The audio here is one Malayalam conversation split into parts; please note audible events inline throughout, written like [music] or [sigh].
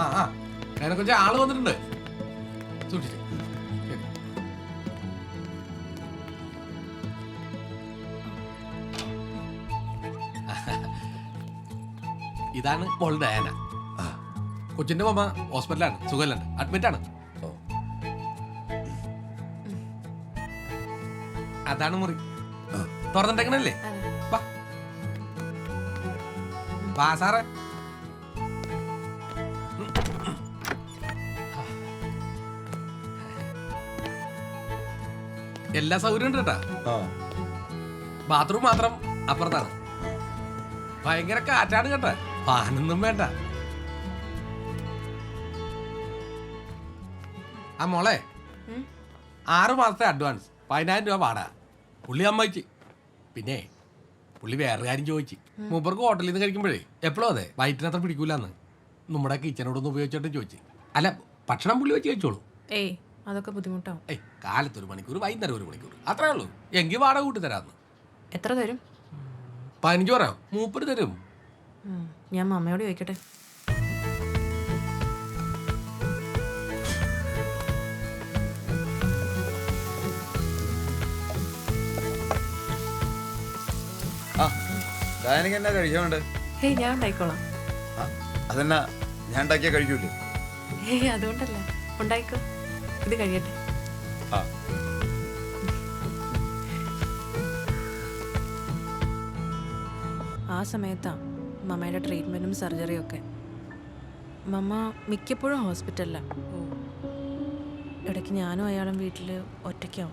ആ ആ. അതിനെ കുറിച്ച് ആൾ വന്നിട്ടുണ്ട്. സൂക്ഷിച്ചു. ഇതാണ് മോൾ ഡയാന. കൊച്ചിന്റെ മമ്മ ഹോസ്പിറ്റലാണ് സുഖമല്ലാണ്ട്. അഡ്മിറ്റ് ആണ്. അതാണ് മുറി. തുറന്നിട്ടേക്കണല്ലേ? വാ. വാ സാറേ. എല്ലാ സൗകര്യം ഉണ്ട് കേട്ടാ ആ. ബാത്റൂം മാത്രം അപ്പുറത്താണ്. ഭയങ്കര കാറ്റാണ് കേട്ടാ. ഫാനൊന്നും വേണ്ട. ആ മോളെ ആറ് മാസത്തെ അഡ്വാൻസ് പതിനായിരം രൂപ പാടാ പുള്ളി അമ്മയ്ക്ക് പിന്നെ പുള്ളി വേറെ കാര്യം ചോദിച്ചു. മൂപ്പർക്ക് ഹോട്ടലിൽ നിന്ന് കഴിക്കുമ്പോഴേ എപ്പോഴും അതെ വയറ്റിന് അത്ര പിടിക്കൂലെന്ന്. നമ്മുടെ കിച്ചനോടൊന്ന് ഉപയോഗിച്ചോട്ട് ചോദിച്ചു. അല്ല ഭക്ഷണം പുള്ളി വെച്ച് കഴിച്ചോളൂ. ഏയ് അതൊക്കെ ബുദ്ധിമുട്ടാവും. ഏയ് കാലത്ത് ഒരു മണിക്കൂർ വൈകുന്നേരം ഒരു മണിക്കൂർ. അത്രേ ഉള്ളൂ. എങ്കിൽ വാടക കൂട്ടി തരാന്ന്. എത്ര തരും? പതിനഞ്ച് പറയാം മൂപ്പര് തരും. ഉം, ഞാൻ മമ്മയോട് ചോദിക്കട്ടെ. ആ ഡാനിക്ക് എന്നാ കഴിച്ചോണ്ട് ഹേയ് ഞാൻ ഉണ്ടായിക്കോളാം. ആ അതെന്നാ ഞാൻ ഉണ്ടാക്കിയാ കഴിക്കൂലേ? ഹേയ് അതുകൊണ്ടല്ല. ഉണ്ടായിക്കോ. ഇത് കഴിയട്ടെ. ആ. ആ സമയത്താ മമ്മയുടെ ട്രീറ്റ്മെന്റും സർജറിയും ഒക്കെ. മമ്മ മിക്കപ്പോഴും ഹോസ്പിറ്റലിലാണ് ഇടയ്ക്ക് ഞാനും അയാളും വീട്ടിൽ ഒറ്റയ്ക്കാവും.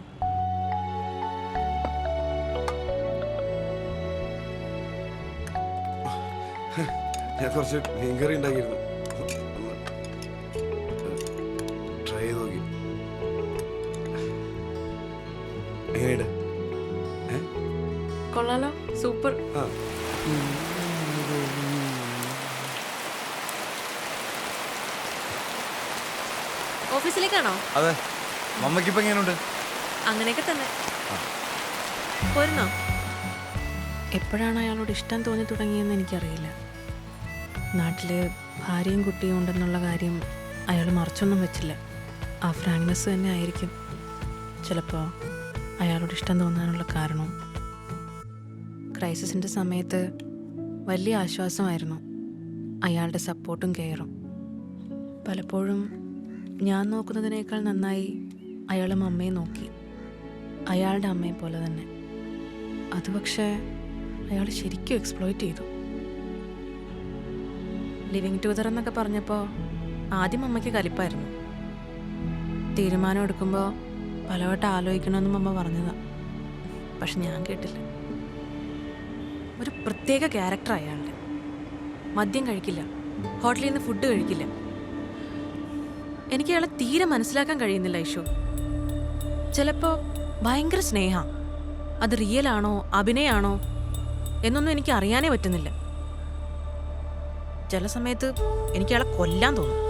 ഞാൻ കുറച്ച് മീൻകറി ഉണ്ടാക്കിയിരുന്നു. അതെ. മമ്മക്കിപ്പോ എങ്ങനെയുണ്ട്? അങ്ങനെയൊക്കെ തന്നെ. പോരുന്നോ? എപ്പോഴാണ് അയാളോട് ഇഷ്ടം തോന്നി തുടങ്ങിയെന്ന് എനിക്കറിയില്ല. നാട്ടിൽ ഭാര്യയും കുട്ടിയും ഉണ്ടെന്നുള്ള കാര്യം അയാൾ മറച്ചൊന്നും വെച്ചില്ല. ആ ഫ്രാങ്ക്നെസ് തന്നെ ആയിരിക്കും. ചിലപ്പോൾ അയാളോട് ഇഷ്ടം തോന്നാനുള്ള കാരണവും ക്രൈസിസിന്റെ സമയത്ത് വലിയ ആശ്വാസമായിരുന്നു. അയാളുടെ സപ്പോർട്ടും കെയറും പലപ്പോഴും ഞാൻ നോക്കുന്നതിനേക്കാൾ നന്നായി അയാളും അമ്മയെ നോക്കി. അയാളുടെ അമ്മയെ പോലെ തന്നെ. അത് പക്ഷേ അയാൾ ശരിക്കും എക്സ്പ്ലോയിറ്റ് ചെയ്തു. ലിവിങ് ടൂതർ എന്നൊക്കെ പറഞ്ഞപ്പോൾ ആദ്യം അമ്മയ്ക്ക് കലിപ്പായിരുന്നു. തീരുമാനം എടുക്കുമ്പോൾ പലവട്ടം ആലോചിക്കണമെന്നും അമ്മ പറഞ്ഞതാണ് പക്ഷെ ഞാൻ കേട്ടില്ല. ഒരു പ്രത്യേക ക്യാരക്ടർ അയാളുടെ. മദ്യം കഴിക്കില്ല. ഹോട്ടലിൽ നിന്ന് ഫുഡ് കഴിക്കില്ല. എനിക്ക് അയാളെ തീരെ മനസ്സിലാക്കാൻ കഴിയുന്നില്ല ഐഷു ചിലപ്പോൾ ഭയങ്കര സ്നേഹ. അത് റിയൽ ആണോ അഭിനയാണോ എന്നൊന്നും എനിക്ക് അറിയാനേ പറ്റുന്നില്ല. ചില സമയത്ത് എനിക്ക് അയാളെ കൊല്ലാൻ തോന്നും.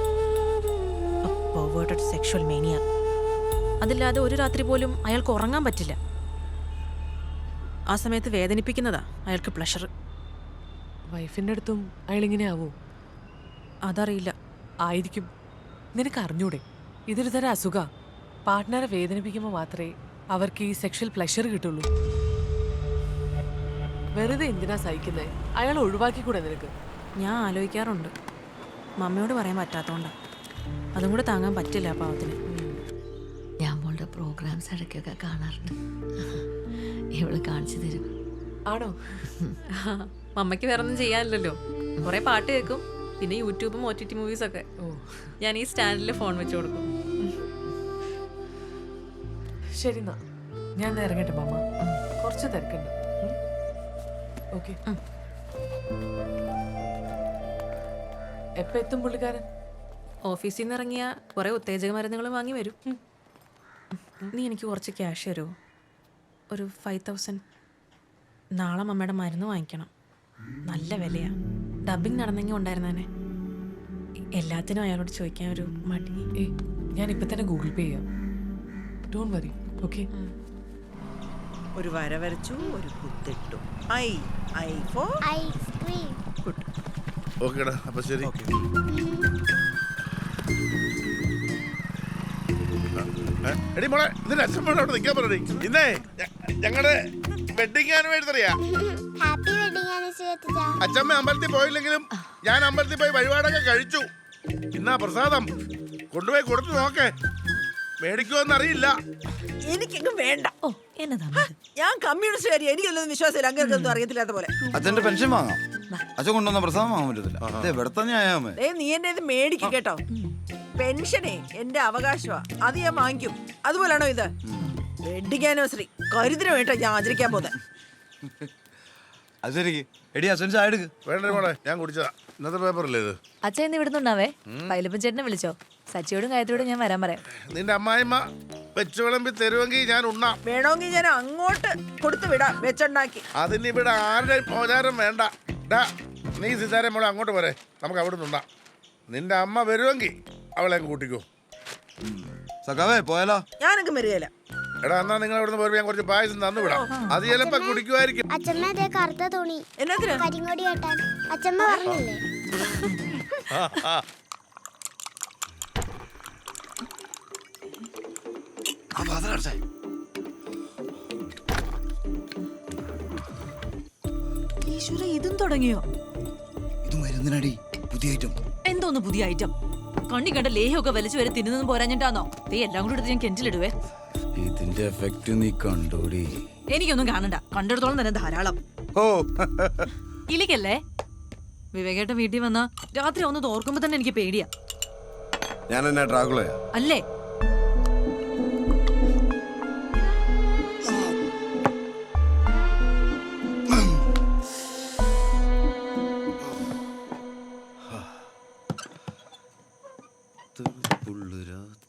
സെക്ഷൽ മേനിയ അതില്ലാതെ ഒരു രാത്രി പോലും അയാൾക്ക് ഉറങ്ങാൻ പറ്റില്ല. ആ സമയത്ത് വേദനിപ്പിക്കുന്നതാ അയാൾക്ക് പ്ലഷർ വൈഫിന്റെ അടുത്തും അയാൾ ഇങ്ങനെ ആവോ? അതറിയില്ല. ആയിരിക്കും. നിനക്ക് അറിഞ്ഞൂടെ ഇതൊരു തരം അസുഖ. പാർട്ട്ണറെ വേദനിപ്പിക്കുമ്പോൾ മാത്രമേ അവർക്ക് ഈ സെക്ഷൽ പ്ലഷർ കിട്ടുള്ളൂ. വെറുതെ എന്തിനാ സഹിക്കുന്നത് അയാൾ ഒഴിവാക്കിക്കൂടെ നിനക്ക്? ഞാൻ ആലോചിക്കാറുണ്ട്. മമ്മയോട് പറയാൻ പറ്റാത്തതുകൊണ്ടാണ് അതും കൂടെ താങ്ങാൻ പറ്റില്ല പാവത്തിന്. ഞാൻ മോളുടെ പ്രോഗ്രാംസ് ഇടയ്ക്കൊക്കെ കാണാറുണ്ട്. ഇവൾ കാണിച്ചു തരും. ആണോ? മമ്മയ്ക്ക് വേറെ ഒന്നും ചെയ്യാനില്ലല്ലോ. കുറെ പാട്ട് കേൾക്കും. പിന്നെ യൂട്യൂബും ഒ ടി ടി മൂവീസൊക്കെ ഞാൻ ഈ സ്റ്റാൻഡിൽ ഫോൺ വെച്ച് കൊടുക്കും. ശരി എന്നാ. ഞാൻ ഒന്ന് ഇറങ്ങട്ടെ മാമ. കുറച്ച് തിരക്കുണ്ട്. ഓക്കെ. എപ്പോ എത്തും പുള്ളിക്കാരൻ? ഓഫീസിൽ നിന്ന് ഇറങ്ങിയ കുറെ ഉത്തേജക മരുന്നുകൾ വാങ്ങി വരും. നീ എനിക്ക് കുറച്ച് ക്യാഷ് തരുമോ ഒരു ഫൈവ് തൗസൻഡ് നാളെ മമ്മയുടെ മരുന്ന് വാങ്ങിക്കണം. നല്ല വിലയാ. ഡബിങ് നടന്നെങ്കിൽ ഉണ്ടായിരുന്നേ എല്ലാത്തിനും അയാളോട് ചോദിക്കാൻ ഒരു മടി. ഏയ് ഞാൻ ഇപ്പൊ തന്നെ ഗൂഗിൾ പേ ചെയ്യാം. ഡോൺ വറി ഓക്കെ ഒരു വര വരച്ചു ഒരു കുത്തിട്ടു. I I four. Ice cream. Good ഓക്കേടാ അപ്പോൾ ശരി. ഏ, എടി മോളെ ഇതിന്റെ അച്ഛൻ അവിടെ നിൽക്കാൻ പറഞ്ഞു ഇന്നേ ഞങ്ങളുടെ വെഡിങ് ആനിവേഴ്സറിയാ ഹാപ്പി വെഡിങ് ആനിവേഴ്സറി അച്ഛമ്മ അമ്പലത്തിൽ പോയില്ലെങ്കിലും ഞാൻ അമ്പലത്തിൽ പോയി വഴിപാടൊക്കെ കഴിച്ചു. ഇന്നാ പ്രസാദം. കൊണ്ടുപോയി കൊടുത്തു നോക്കേ. മേടിക്കുമെന്ന് അറിയില്ല. എനിക്കെങ്ങും വേണ്ട. ഓ എന്നതാ ഞാൻ കമ്മ്യൂണിസ്റ്റുകാരി എനിക്കൊന്നും വിശ്വാസമില്ല. അങ്ങനെയൊന്നും അറിയത്തില്ലാത്ത പോലെ. അച്ഛന്റെ പെൻഷൻ വാങ്ങാം. അച്ഛൻ കൊണ്ടുവന്ന പ്രസാദം വാങ്ങാൻ പറ്റത്തില്ല. അതെ ദേ നീ എന്നെ ഇത് മേടിക്കും കേട്ടോ. പെൻഷനെ എന്റെ അവകാശമാ. അത് ഞാൻ വാങ്ങിക്കും. അതുപോലാണോ ഇത്? വെഡിങ് ആനിവേഴ്സറി കരുതിന് വേണ്ട ഞാൻ ആചരിക്കാൻ പോകുന്നത് [laughs] അത് ശരിക്ക്. എടി അച്ഛൻ ചായ എടുക്ക്. വേണ്ട മോളെ ഞാൻ കുടിച്ചതാ. ഇന്നത്തെ പേപ്പറല്ലേ ഇത്? അച്ഛൻ ഇന്ന് ഇവിടുന്നുണ്ടാവേ പൈലപ്പൻ ചേട്ടനെ വിളിച്ചോ. സച്ചിയോടും ഗായത്രിയോടും ഞാൻ വരാൻ പറയാം. നിന്റെ അമ്മായിമ്മ വെച്ച് വിളമ്പി തരുമെങ്കിൽ ഞാൻ ഉണ്ണാം. വേണമെങ്കിൽ ഞാൻ അങ്ങോട്ട് കൊടുത്തു വിടാം വെച്ചുണ്ടാക്കി. അതിന് ഇവിടെ ആരുടെ മോചാരം വേണ്ട. ഡാ നീ സിതാരം മോളെ അങ്ങോട്ട് പോരെ. നമുക്ക് അവിടെ നിന്നുണ്ടാ നിന്റെ അമ്മ വരുമെങ്കിൽ അവളെ കൂട്ടിക്കോ. സഖാവേ പോയാലോ? ഞാനൊക്കെ വരികയില്ല എടാ എന്നാ നിങ്ങൾ ഇവിടുന്ന് പോരുമ്പോ ഞാൻ കുറച്ച് പായസം തന്നു വിടാം. അത് ചിലപ്പോ കുടിക്കുമായിരിക്കും. അച്ഛമ്മ അതേ കറുത്ത തുണി. എന്നതിന് കരിങ്ങോടി കെട്ടാൻ. അച്ഛമ്മ പറഞ്ഞില്ലേ? ഈശ്വര ഇതും തുടങ്ങിയോ? ഇത് മരുന്നിനടി പുതിയ ഐറ്റം എന്തോന്ന് പുതിയ ഐറ്റം കണ്ണി കണ്ട ലേഹ്യമൊക്കെ വലിച്ചു വരെ തിന്നുന്നതും പോരാഞ്ഞിട്ടാന്നോ? ദേ എല്ലാം കൂടി എടുത്ത് ഞാൻ കെഞ്ചിലിടുവേ ഇതിന്റെ എഫക്റ്റ് നീ കണ്ടോടി എനിക്കൊന്നും കാണണ്ട കണ്ടെടുത്തോളം തന്നെ ധാരാളം ഓ ഇലിക്കല്ലേ വിവേകേട്ട വീട്ടിൽ വന്ന രാത്രി ഒന്ന് തോർക്കുമ്പോ തന്നെ എനിക്ക് പേടിയാ ഞാൻ എന്നാ ഡ്രാഗുളയാ അല്ലേ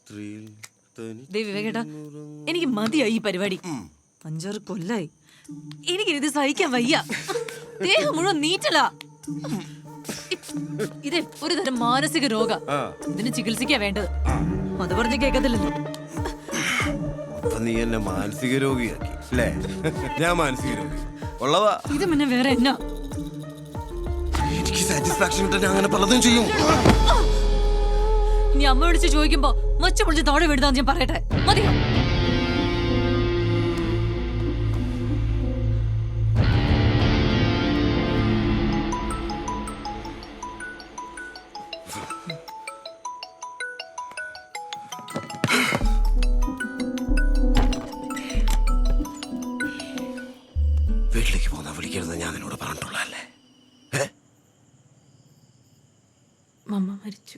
ദേ വിവേകേട്ടാ എനിക്ക് മതിയായി ഈ പരിപാടി. അഞ്ചാറ് കൊല്ലായി. എനിക്ക് എനിക്കിത് സഹിക്കാൻ വയ്യ. ദേഹം മുഴുവൻ നീറ്റല. ഇത് ഒരു തരം മാനസിക രോഗ. ഇതിന് ചികിത്സിക്കാ വേണ്ടത്. അത് പറഞ്ഞ് കേൾക്കത്തില്ലല്ലോ. നീ എന്നെ മാനസിക രോഗിയാക്കി അല്ലേ? ഞാൻ മാനസിക രോഗി. ഉള്ളവാ ഇത് പിന്നെ വേറെ എന്നാ? എനിക്ക് സാറ്റിസ്ഫാക്ഷൻ കിട്ടാൻ അങ്ങനെ പലതും ചെയ്യും. നീ അമ്മ വിളിച്ച് ചോദിക്കുമ്പോ മച്ച പൊളിച്ച് താഴെ വിടുതാന്ന് ഞാൻ പറയട്ടെ? മതിയോ? വീട്ടിലേക്ക് പോന്നാ വിളിക്കരുത് ഞാൻ നിന്നോട് പറഞ്ഞിട്ടുള്ളതല്ലേ? ഏ? മമ്മ മരിച്ചു.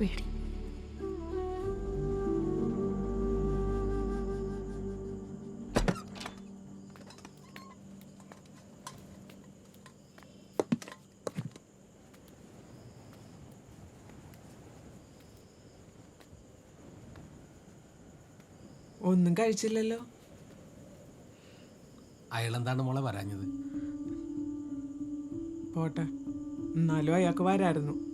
പേടി. ഒന്നും കഴിച്ചില്ലല്ലോ. അയാളെന്താണ് മോളെ വരാഞ്ഞത്? പോട്ടെ. എന്നാലും അയാൾക്ക് വരായിരുന്നു.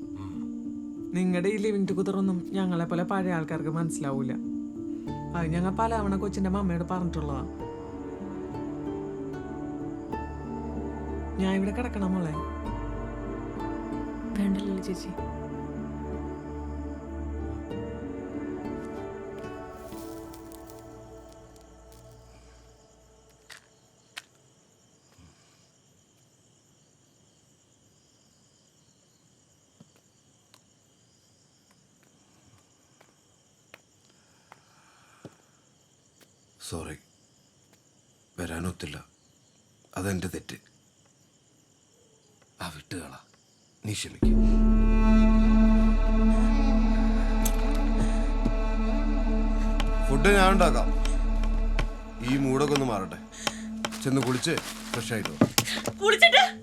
നിങ്ങളുടെ ഈ ലിവിങ് ടുഗതറൊന്നും ഞങ്ങളെ പോലെ പഴയ ആൾക്കാർക്ക് മനസ്സിലാവൂല. അത് ഞങ്ങൾ പല തവണ കൊച്ചിന്റെ മമ്മയോട് പറഞ്ഞിട്ടുള്ളതാ. ഞാൻ ഇവിടെ കിടക്കണം മോളെ. വേണ്ടല്ലോ ചേച്ചി. സോറി. വരാനൊത്തില്ല. അതെന്റെ തെറ്റ്. ആ വിട്ടുകള നീ ക്ഷമിക്കും. ഫുഡ് ഞാൻ ഉണ്ടാക്കാം. ഈ മൂടൊക്കെ ഒന്ന് മാറട്ടെ. ചെന്ന് കുളിച്ച് ഫ്രഷ് ആയിട്ട്. കുളിച്ചിട്ട്?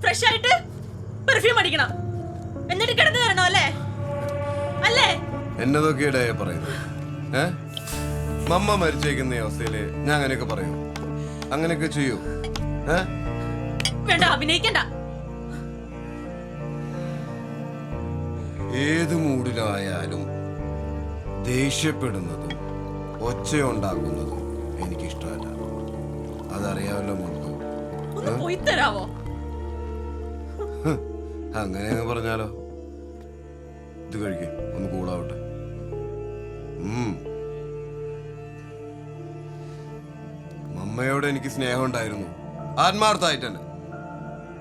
ഫ്രഷ് ആയിട്ട്? പെർഫ്യൂം അടിക്കണം. എന്നിട്ട് കിടന്നു തരണോ അല്ലേ? അല്ലേ? എന്നതൊക്കെയുടെ പറയുന്നത്. ഏ? മമ്മ മരിച്ചേക്കുന്ന അവസ്ഥയിൽ ഞാൻ അങ്ങനെയൊക്കെ പറയൂ. അങ്ങനെയൊക്കെ ചെയ്യൂ. വേണ്ട അഭിനയിക്കണ്ട. ഏത് മൂഡിലായാലും ദേഷ്യപ്പെടുന്നതും ഒച്ചയുണ്ടാക്കുന്നതും എനിക്കിഷ്ടമല്ല. അതറിയാമല്ലോ മുൻപ് അങ്ങനെ അങ്ങ് പറഞ്ഞാലോ. ഇത് കഴിക്കേ ഒന്ന് കൂളാവട്ടെ. ഉം. മമ്മയോട് എനിക്ക് സ്നേഹം ഉണ്ടായിരുന്നു. ആത്മാർത്ഥമായിട്ട് തന്നെ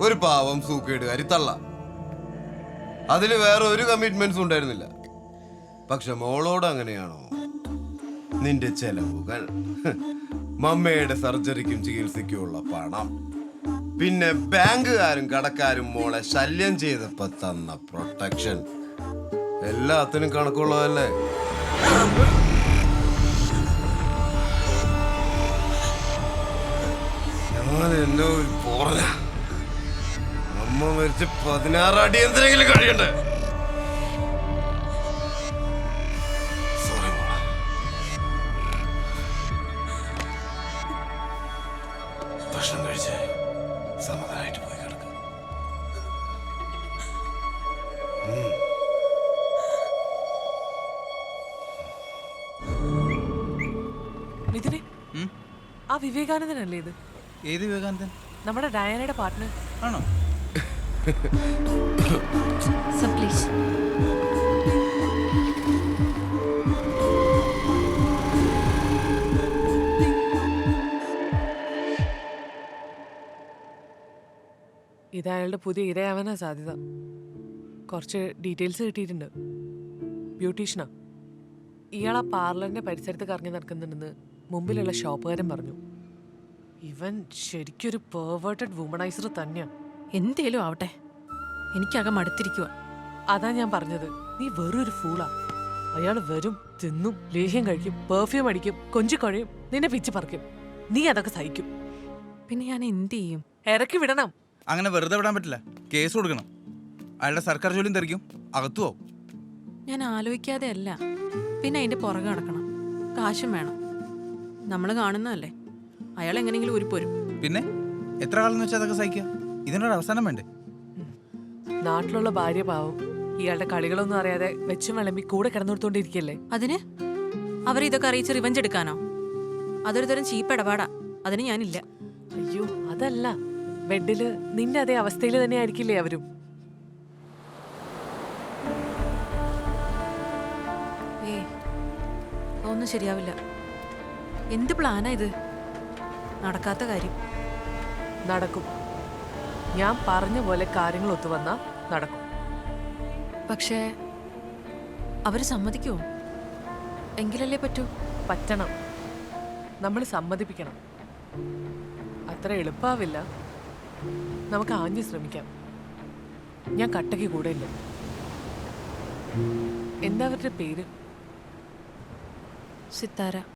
ഒരു പാവം സൂക്കേടുകാരി തള്ള. അതിന് വേറെ ഒരു കമ്മിറ്റ്മെന്റ്സും ഉണ്ടായിരുന്നില്ല. പക്ഷെ മോളോട് അങ്ങനെയാണോ? നിന്റെ ചെലവുകൾ. മമ്മയുടെ സർജറിക്കും ചികിത്സയ്ക്കുമുള്ള പണം. പിന്നെ ബാങ്കുകാരും കടക്കാരും മോളെ ശല്യം ചെയ്തപ്പോ തന്ന പ്രൊട്ടക്ഷൻ എല്ലാത്തിനും കണക്കുള്ളതല്ലേ? എന്നെ ഒരു പോറല. അമ്മ മരിച്ച് പതിനാറ് അടി എന്തിനെങ്കിലും കഴിയണ്ടേ? ഭക്ഷണം കഴിച്ച് സമാധാനമായിട്ട് പോയി കിടക്കും. മിഥുനെ ആ വിവേകാനന്ദനല്ലേ ഇത്? ഏത് വിവേകാനന്ദൻ? നമ്മുടെ ഡയാനയുടെ പാർട്ട്ണർ ആണോ? സർ പ്ലീസ് ഇത് അയാളുടെ പുതിയ ഇരയാവാനാ സാധ്യത. കുറച്ച് ഡീറ്റെയിൽസ് കിട്ടിയിട്ടുണ്ട്. ബ്യൂട്ടീഷ്യനാ ഇയാൾ ആ പാർലറിന്റെ പരിസരത്ത് കറങ്ങി നടക്കുന്നുണ്ടെന്ന് മുമ്പിലുള്ള ഷോപ്പുകാരൻ പറഞ്ഞു. ഇവൻ ശരിക്കൊരു പെർവേർട്ടഡ് വുമണൈസർ തന്നെയാ. എന്തേലും ആവട്ടെ. എനിക്കകം മടുത്തിരിക്കുക അതാ ഞാൻ പറഞ്ഞത്. നീ വെറൊരു ഒരു ഫൂളാ അയാൾ വരും തിന്നും ലേഹ്യം കഴിക്കും പെർഫ്യൂം അടിക്കും കൊഞ്ചി കഴിയും നിന്നെ പിച്ച് പറിക്കും. നീ അതൊക്കെ സഹിക്കും. പിന്നെ ഞാൻ എന്ത് ചെയ്യും ഇറക്കി വിടണം. അങ്ങനെ വെറുതെ വിടാൻ പറ്റില്ല. കേസ് കൊടുക്കണം. അയാളുടെ സർക്കാർ ജോലിയും തെറിക്കും. അകത്തു പോവും. ഞാൻ ആലോചിക്കാതെ അല്ല. പിന്നെ അതിന്റെ പുറകെ നടക്കണം. കാശും വേണം. നമ്മൾ കാണുന്നതല്ലേ? അയാൾ എങ്ങനെയെങ്കിലും ഒരു പോരും. പിന്നെ? എത്ര കാലം വെച്ചാൽ അതൊക്കെ സഹിക്കുക ഇതിനൊരു അവസാനം വേണ്ടേ? നാട്ടിലുള്ള ഭാര്യ പാവം. ഇയാളുടെ കളികളൊന്നും അറിയാതെ വെച്ചും വിളമ്പി കൂടെ കിടന്നുകൊടുത്തോണ്ടിരിക്കല്ലേ? അതിന്? അവർ ഇതൊക്കെ അറിയിച്ച് റിവഞ്ച് എടുക്കാനോ? അതൊരു തരം ചീപ്പ് ഇടപാടാ. അതിന് ഞാനില്ല. അയ്യോ അതല്ല. ബെഡിൽ നിന്റെ അതേ അവസ്ഥയിൽ തന്നെ ആയിരിക്കില്ലേ അവരും? ഏ ഒന്നും ശരിയാവില്ല. എന്ത് പ്ലാനാ ഇത്? നടക്കാത്ത കാര്യം. നടക്കും. ഞാൻ പറഞ്ഞ പോലെ കാര്യങ്ങൾ ഒത്തുവന്നാ നടക്കും. പക്ഷേ അവർ സമ്മതിക്കുമോ എങ്കിലല്ലേ പറ്റൂ? പറ്റണം. നമ്മൾ സമ്മതിപ്പിക്കണം. അത്ര എളുപ്പാവില്ല. നമുക്ക് ആഞ്ഞു ശ്രമിക്കാം. ഞാൻ കട്ടയ്ക്ക് കൂടെ ഇല്ല എന്താ അവരുടെ പേര്? സിത്താര.